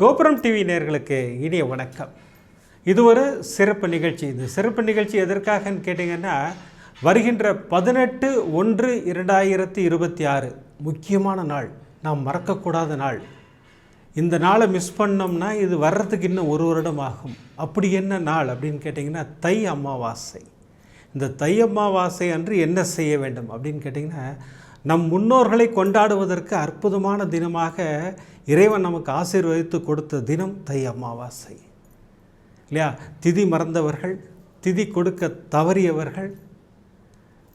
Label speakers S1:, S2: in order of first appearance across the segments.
S1: கோபுரம் டிவி நேர்களுக்கு இனிய வணக்கம். இது ஒரு சிறப்பு நிகழ்ச்சி இந்த சிறப்பு நிகழ்ச்சி எதற்காகன்னு கேட்டிங்கன்னா வருகின்ற பதினெட்டு ஒன்று இரண்டாயிரத்தி இருபத்தி ஆறு முக்கியமான நாள். நாம் மறக்கக்கூடாத நாள். இந்த நாளை மிஸ் பண்ணோம்னா இது வர்றதுக்கு இன்னும் ஒரு வருடம் ஆகும். அப்படி என்ன நாள் அப்படின்னு கேட்டிங்கன்னா தை அமாவாசை. இந்த தை அமாவாசை அன்று என்ன செய்ய வேண்டும் அப்படின்னு கேட்டிங்கன்னா நம் முன்னோர்களை கொண்டாடுவதற்கு அற்புதமான தினமாக இறைவன் நமக்கு ஆசீர்வதித்து கொடுத்த தினம் தை அமாவாசை. இல்லையா? திதி மறந்தவர்கள் திதி கொடுக்க தவறியவர்கள்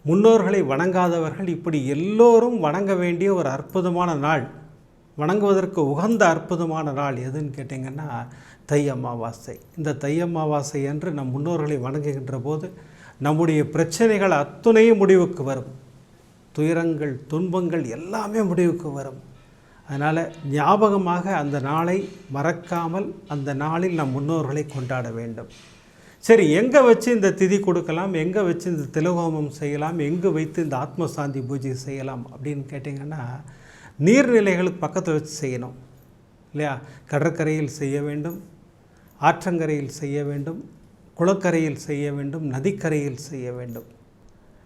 S1: முன்னோர்களை வணங்காதவர்கள் இப்படி எல்லோரும் வணங்க வேண்டிய ஒரு அற்புதமான நாள் வணங்குவதற்கு உகந்த அற்புதமான நாள் எதுன்னு கேட்டிங்கன்னா தை அமாவாசை. இந்த தை அமாவாசை என்று நம் முன்னோர்களை வணங்குகின்ற போது நம்முடைய பிரச்சனைகள் அத்துணையும் முடிவுக்கு வரும். துயரங்கள் துன்பங்கள் எல்லாமே முடிவுக்கு வரும். அதனால் ஞாபகமாக அந்த நாளை மறக்காமல் அந்த நாளில் நம் முன்னோர்களை கொண்டாட வேண்டும். சரி எங்கே வச்சு இந்த திதி கொடுக்கலாம்? எங்கே வச்சு இந்த திலகோமம் செய்யலாம்? எங்கே வைத்து இந்த ஆத்ம சாந்தி பூஜை செய்யலாம்? அப்படின்னு கேட்டிங்கன்னா நீர்நிலைகளுக்கு பக்கத்தில் வச்சு செய்யணும். இல்லையா? கடற்கரையில் செய்ய வேண்டும் ஆற்றங்கரையில் செய்ய வேண்டும் குளக்கரையில் செய்ய வேண்டும் நதிக்கரையில் செய்ய வேண்டும்.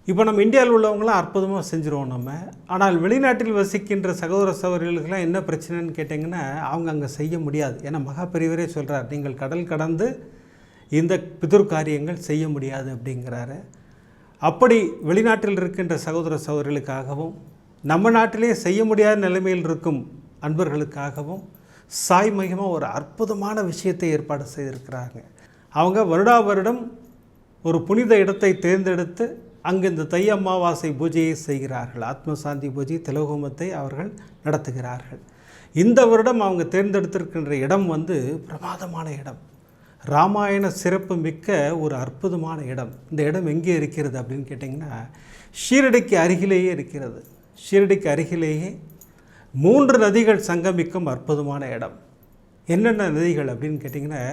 S1: இப்போ நம்ம இந்தியாவில் உள்ளவங்களாம் அற்புதமாக செஞ்சுருவோம் நம்ம. ஆனால் வெளிநாட்டில் வசிக்கின்ற சகோதர சகோதரிகளுக்கெல்லாம் என்ன பிரச்சனைன்னு கேட்டிங்கன்னா அவங்க அங்கே செய்ய முடியாது. ஏன்னா மகா பெரியவரே சொல்கிறார் நீங்கள் கடல் கடந்து இந்த பிதுர் காரியங்கள் செய்ய முடியாது அப்படிங்கிறாரு. அப்படி வெளிநாட்டில் இருக்கின்ற சகோதர சகோதரிகளுக்காகவும் நம்ம நாட்டிலே செய்ய முடியாத நிலைமையில் இருக்கும் அன்பர்களுக்காகவும் சாய் மகிமா ஒரு அற்புதமான விஷயத்தை ஏற்பாடு செய்திருக்கிறாங்க. அவங்க வருடா வருடம் ஒரு புனித இடத்தை தேர்ந்தெடுத்து அங்கு இந்த தை அமாவாசை பூஜையை செய்கிறார்கள். ஆத்ம சாந்தி பூஜை திலகோமத்தை அவர்கள் நடத்துகிறார்கள். இந்த வருடம் அவங்க தேர்ந்தெடுத்திருக்கின்ற இடம் வந்து பிரமாதமான இடம். ராமாயண சிறப்பு மிக்க ஒரு அற்புதமான இடம். இந்த இடம் எங்கே இருக்கிறது அப்படின்னு கேட்டிங்கன்னா ஷீரடிக்கு அருகிலேயே இருக்கிறது. ஷீரடிக்கு அருகிலேயே மூன்று நதிகள் சங்கமிக்கும் அற்புதமான இடம். என்னென்ன நதிகள் அப்படின்னு கேட்டிங்கன்னா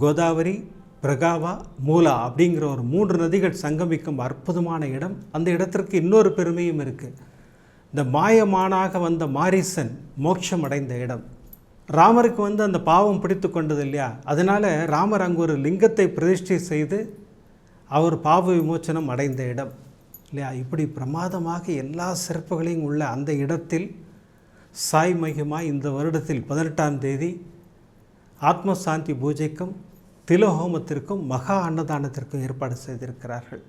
S1: கோதாவரி பிரகாவா மூலா அப்படிங்கிற ஒரு மூன்று நதிகள் சங்கமிக்கும் அற்புதமான இடம். அந்த இடத்திற்கு இன்னொரு பெருமையும் இருக்குது இந்த மாயமானாக வந்த மாரிசன் மோட்சம் அடைந்த இடம். ராமருக்கு வந்து அந்த பாவம் பிடித்து கொண்டது இல்லையா? அதனால் ராமர் அங்கு ஒரு லிங்கத்தை பிரதிஷ்டை செய்து அவர் பாவ விமோச்சனம் அடைந்த இடம். இல்லையா? இப்படி பிரமாதமாக எல்லா சிறப்புகளையும் உள்ள அந்த இடத்தில் சாய் மகிமா இந்த வருடத்தில் பதினெட்டாம் தேதி ஆத்ம சாந்தி பூஜைக்கும் திலஹோமத்திற்கும் மகா அன்னதானத்திற்கும் ஏற்பாடு செய்திருக்கிறார்கள்.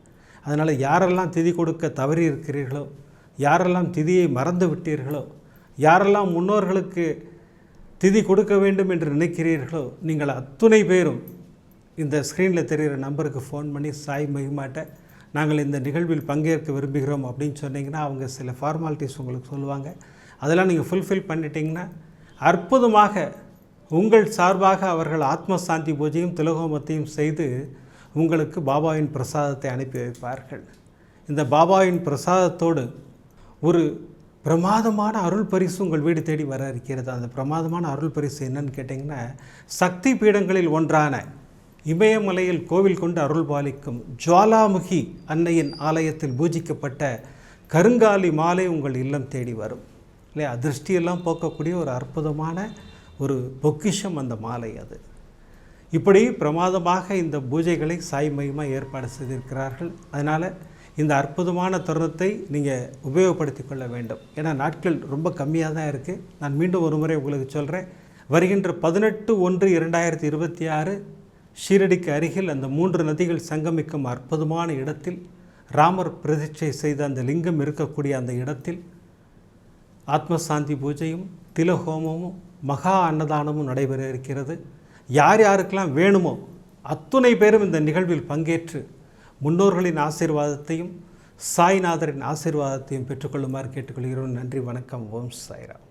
S1: அதனால் யாரெல்லாம் திதி கொடுக்க தவறி இருக்கிறீர்களோ யாரெல்லாம் திதியை மறந்து விட்டீர்களோ யாரெல்லாம் முன்னோர்களுக்கு திதி கொடுக்க வேண்டும் என்று நினைக்கிறீர்களோ நீங்கள் அத்துணை பேரும் இந்த ஸ்க்ரீனில் தெரிகிற நம்பருக்கு ஃபோன் பண்ணி சாய் மகிமாட்ட நாங்கள் இந்த நிகழ்வில் பங்கேற்க விரும்புகிறோம் அப்படின்னு சொன்னீங்கன்னா அவங்க சில ஃபார்மாலிட்டிஸ் உங்களுக்கு சொல்லுவாங்க. அதெல்லாம் நீங்கள் ஃபுல்ஃபில் பண்ணிட்டீங்கன்னா அற்புதமாக உங்கள் சார்பாக அவர்கள் ஆத்ம சாந்தி பூஜையும் திலகோமத்தையும் செய்து உங்களுக்கு பாபாவின் பிரசாதத்தை அனுப்பி வைப்பார்கள். இந்த பாபாவின் பிரசாதத்தோடு ஒரு பிரமாதமான அருள் பரிசு உங்கள் வீடு தேடி வர இருக்கிறது. அந்த பிரமாதமான அருள் பரிசு என்னன்னு கேட்டிங்கன்னா சக்தி பீடங்களில் ஒன்றான இமயமலையில் கோவில் கொண்டு அருள் பாலிக்கும் ஜுவாலாமுகி அன்னையின் ஆலயத்தில் பூஜிக்கப்பட்ட கருங்காலி மாலை உங்கள் இல்லம் தேடி வரும். இல்லையா? அதிர்ஷ்டியெல்லாம் போக்கக்கூடிய ஒரு அற்புதமான ஒரு பொக்கிஷம் அந்த மாலை அது. இப்படி பிரமாதமாக இந்த பூஜைகளை சாய் மையமாக ஏற்பாடு செய்திருக்கிறார்கள். அதனால் இந்த அற்புதமான தருணத்தை நீங்கள் உபயோகப்படுத்தி கொள்ள வேண்டும். ஏன்னா நாட்கள் ரொம்ப கம்மியாக தான் இருக்குது நான் மீண்டும் ஒரு முறை உங்களுக்கு சொல்கிறேன் வருகின்ற பதினெட்டு ஒன்று இரண்டாயிரத்தி இருபத்தி ஆறு ஷீரடிக்கு அருகில் அந்த மூன்று நதிகள் சங்கமிக்கும் அற்புதமான இடத்தில் ராமர் பிரதிஷ்டை செய்த அந்த லிங்கம் இருக்கக்கூடிய அந்த இடத்தில் ஆத்ம சாந்தி பூஜையும் திலஹோமமும் மகா அன்னதானமும் நடைபெற இருக்கிறது. யார் யாருக்கெல்லாம் வேணுமோ அத்துணை பேரும் இந்த நிகழ்வில் பங்கேற்று முன்னோர்களின் ஆசீர்வாதத்தையும் சாய்நாதரின் ஆசீர்வாதத்தையும் பெற்றுக்கொள்ளுமாறு கேட்டுக்கொள்கிறோம். நன்றி வணக்கம். ஓம் சாய்ராம்.